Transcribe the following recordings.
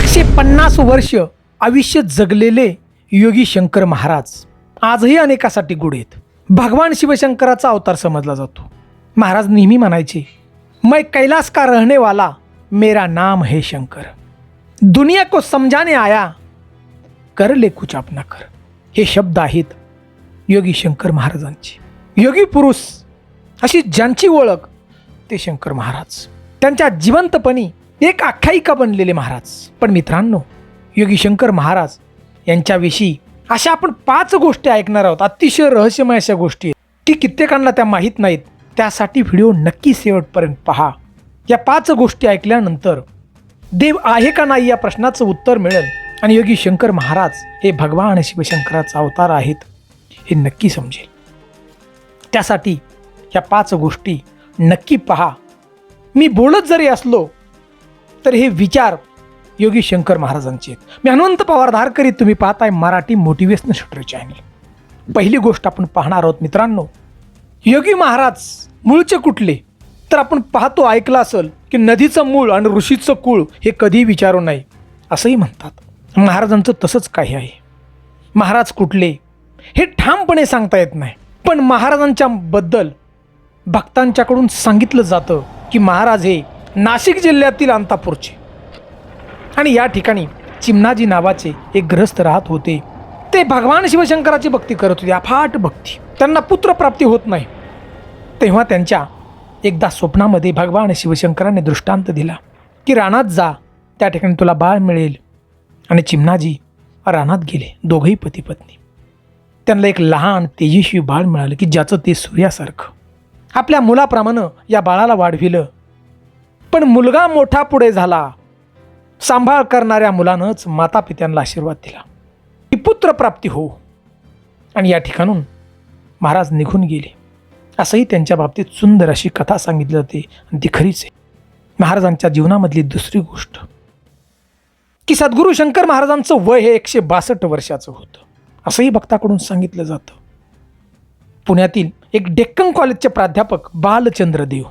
एकशे पन्नास वर्ष आयुष्य जगलेले योगी शंकर महाराज आजही अनेकासाठी गुढ आहेत. भगवान शिवशंकराचा अवतार समजला जातो. महाराज नेहमी म्हणायचे मैं कैलास का रहने वाला मेरा नाम है शंकर. दुनिया को समजाने आया कर ले कुछ अपना कर. हे शब्द आहेत योगी शंकर महाराजांची. योगी पुरुष अशी ज्यांची ओळख ते शंकर महाराज. त्यांच्या जिवंतपणी एक आख्यायिका बनलेले महाराज. पण मित्रांनो योगीशंकर महाराज यांच्याविषयी अशा आपण पाच गोष्टी ऐकणार आहोत. अतिशय रहस्यमय अशा गोष्टी आहेत की कित्येकांना त्या माहीत नाहीत. त्यासाठी व्हिडिओ नक्की शेवटपर्यंत पहा. या पाच गोष्टी ऐकल्यानंतर देव आहे का नाही या प्रश्नाचं उत्तर मिळेल आणि योगी शंकर महाराज हे भगवान शिवशंकराचा अवतार आहेत हे नक्की समजेल. त्यासाठी या पाच गोष्टी नक्की पहा. मी बोलत जरी असलो तर हे विचार योगी शंकर महाराजांचे आहेत. मी हनुमंत पवार धारकरी तुम्ही पाहताय मराठी मोटिवेशनल शूटर चॅनल पहिली गोष्ट आपण पाहणार आहोत मित्रांनो योगी महाराज मूळचे कुठले? तर आपण पाहतो ऐकलं असेल की नदीचं मूळ आणि ऋषीचं कुळ हे कधी विचारू नाही असंही म्हणतात. महाराजांचं तसंच काही आहे. महाराज कुठले? हे ठामपणे सांगता येत नाही. पण महाराजांच्या बद्दल भक्तांच्याकडून सांगितलं जातं की महाराज हे नाशिक जिल्ह्यातील अंतापूरचे. आणि या ठिकाणी चिमणाजी नावाचे एक ग्रस्त राहत होते. ते भगवान शिवशंकराची भक्ती करत होते अफाट भक्ती. त्यांना पुत्रप्राप्ती होत नाही. तेव्हा त्यांच्या एकदा स्वप्नामध्ये भगवान शिवशंकराने दृष्टांत दिला की रानात जा त्या ठिकाणी तुला बाळ मिळेल. आणि चिमणाजी रानात गेले दोघंही पती पत्नी. त्यांना एक लहान तेजस्वी बाळ मिळालं की ज्याचं ते सूर्यासारखं. आपल्या मुलाप्रमाणे या बाळाला वाढविलं पण मुलगा मोठा पुढे झाला. सांभाळ करणाऱ्या मुलानंच माता पित्यांना आशीर्वाद दिला. की पुत्रप्राप्ती हो. आणि या ठिकाणून महाराज निघून गेले. असंही त्यांच्या बाबतीत सुंदर अशी कथा सांगितली जाते आणि ती खरीच आहे. महाराजांच्या जीवनामधली दुसरी गोष्ट. की सद्गुरू शंकर महाराजांचं वय हे एकशे बासष्ट वर्षाचं होतं. असंही भक्ताकडून सांगितलं जातं. पुण्यातील एक डेक्कन कॉलेजचे प्राध्यापक बालचंद्र देव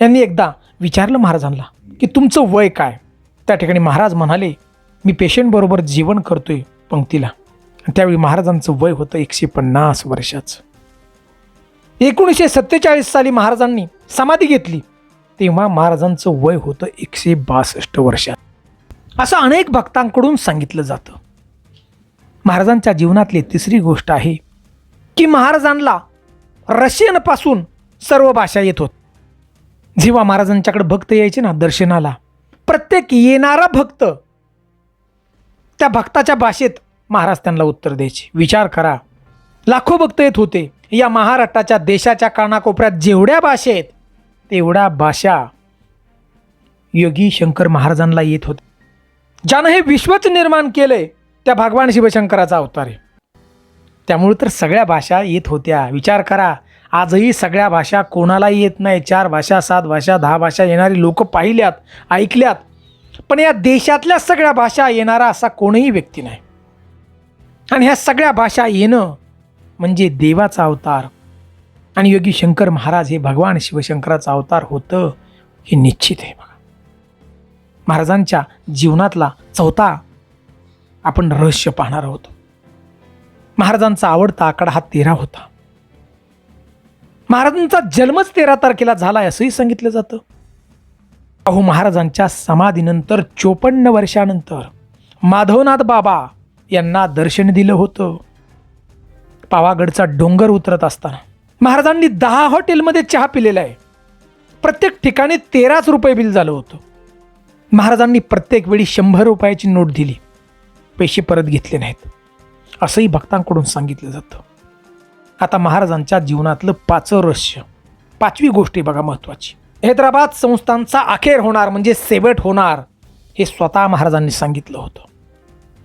यांनी एकदा विचारलं महाराजांना की तुमचं वय काय? त्या ठिकाणी महाराज म्हणाले मी पेशंटबरोबर जेवण करतोय पंक्तीला. आणि त्यावेळी महाराजांचं वय होतं एकशे पन्नास वर्षाचं. एकोणीसशे सत्तेचाळीस साली महाराजांनी समाधी घेतली. तेव्हा महाराजांचं वय होतं एकशे बासष्ट वर्षात. असं अनेक भक्तांकडून सांगितलं जातं. महाराजांच्या जीवनातली तिसरी गोष्ट आहे की महाराजांना रशियनपासून सर्व भाषा येत होत. जेव्हा महाराजांच्याकडे भक्त यायचे ना दर्शनाला प्रत्येक येणारा भक्त त्या भक्ताच्या भाषेत महाराज त्यांना उत्तर द्यायचे. विचार करा. लाखो भक्त येत होते. या महाराष्ट्राच्या देशाच्या कानाकोपऱ्यात जेवढ्या भाषा आहेत तेवढ्या भाषा योगी शंकर महाराजांना येत होते ज्यानं हे विश्वच निर्माण केलंय त्या भगवान शिवशंकराचा अवतार आहे. त्यामुळे तर सगळ्या भाषा येत होत्या. विचार करा. आजही सगळ्या भाषा कोणालाही येत नाही. चार भाषा सात भाषा दहा भाषा येणारी लोक पाहिल्यात ऐकल्यात. पण या देशातल्या सगळ्या भाषा येणारा असा कोणीही व्यक्ती नाही. आणि ह्या सगळ्या भाषा येणं म्हणजे देवाचा अवतार. आणि योगी शंकर महाराज हे भगवान शिवशंकराचा अवतार होतं हे निश्चित आहे बघा. महाराजांच्या जीवनातला चौथा आपण रहस्य पाहणार आहोत. महाराजांचा आवडता आकडा हा तेरा होता. महाराजांचा जन्मच तेरा तारखेला झाला आहे असंही सांगितलं जातं. अहो महाराजांच्या समाधीनंतर चोपन्न वर्षानंतर माधवनाथ बाबा यांना दर्शन दिलं होतं. पावागडचा डोंगर उतरत असताना महाराजांनी दहा हॉटेलमध्ये चहा पिलेला आहे. प्रत्येक ठिकाणी तेराच रुपये बिल झालं होतं. महाराजांनी प्रत्येक वेळी शंभर रुपयाची नोट दिली. पैसे परत घेतले नाहीत. असंही भक्तांकडून सांगितलं जातं. आता महाराजांच्या जीवनातलं पाचं रहस्य. पाचवी गोष्ट आहे बघा महत्त्वाची. हैदराबाद संस्थांचा अखेर होणार म्हणजे सेवट होणार हे स्वतः महाराजांनी सांगितलं होतं.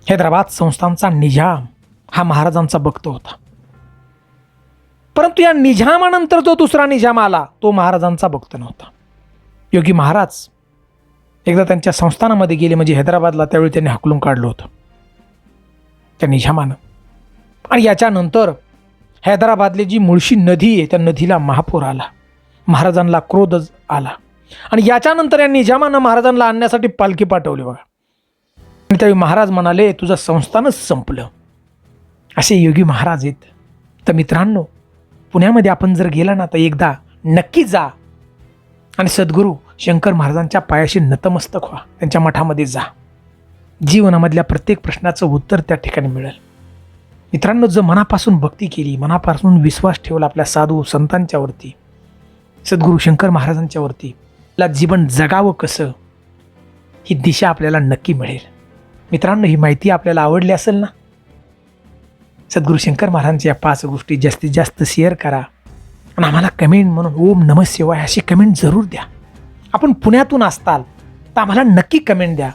हैदराबाद संस्थांचा निजाम हा महाराजांचा भक्त होता. परंतु या निजामानंतर जो दुसरा निजाम आला तो महाराजांचा भक्त नव्हता. योगी महाराज एकदा त्यांच्या संस्थानामध्ये गेले म्हणजे हैदराबादला त्यावेळी त्यांनी हकलून काढलं होतं. त्या निजामानं. आणि याच्यानंतर हैदराबादली जी मुळशी नदी आहे त्या नदीला महापूर आला. महाराजांना क्रोधच आला. आणि याच्यानंतर या निजामानं महाराजांना आणण्यासाठी पालखी पाठवली बघा. त्यावेळी महाराज म्हणाले तुझं संस्थानच संपलं. असे योगी महाराज आहेत. तर मित्रांनो पुण्यामध्ये आपण जर गेला ना तर एकदा नक्की जा. आणि सद्गुरू शंकर महाराजांच्या पायाशी नतमस्तक व्हा. त्यांच्या मठामध्ये जा. जीवनामधल्या प्रत्येक प्रश्नाचं उत्तर त्या ठिकाणी मिळेल. मित्रांनो जर मनापासून भक्ती केली मनापासून विश्वास ठेवला आपल्या साधू संतांच्यावरती सद्गुरू शंकर महाराजांच्यावरती आपला जीवन जगावं कसं ही दिशा आपल्याला नक्की मिळेल. मित्रांनो ही माहिती आपल्याला आवडली असेल ना? सद्गुरू शंकर महाराजांच्या या पाच गोष्टी जास्तीत जास्त शेअर करा आणि आम्हाला कमेंट म्हणून ओम नम शिवाय अशी कमेंट जरूर द्या. आपण पुण्यातून असताल तर आम्हाला नक्की कमेंट द्या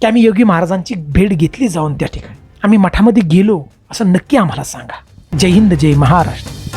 की आम्ही योगी महाराजांची भेट घेतली जाऊन त्या ठिकाणी. आम्ही मठामध्ये गेलो असं नक्की आम्हाला सांगा. जय हिंद जय महाराष्ट्र.